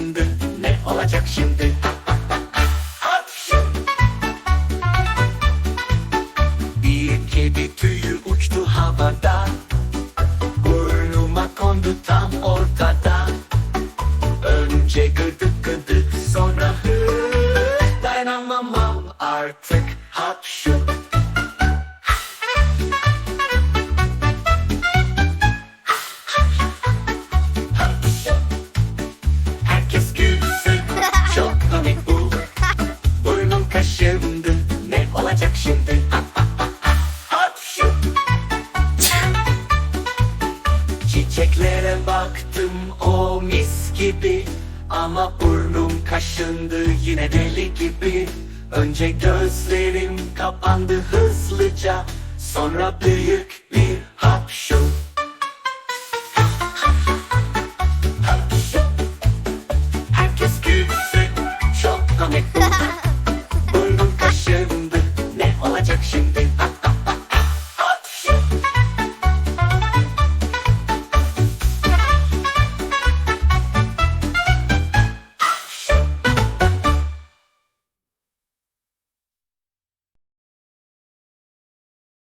şimdi? Ne olacak şimdi? Bir kedi tüyü uçtu havada. Burnuma kondu tam ortada. Önce gıdık gıdık sonra hı Dayanamam artık hapşuk Çiçeklere baktım o mis gibi. Ama burnum kaşındı yine deli gibi. Önce gözlerim kapandı hızlıca. Sonra büyük bir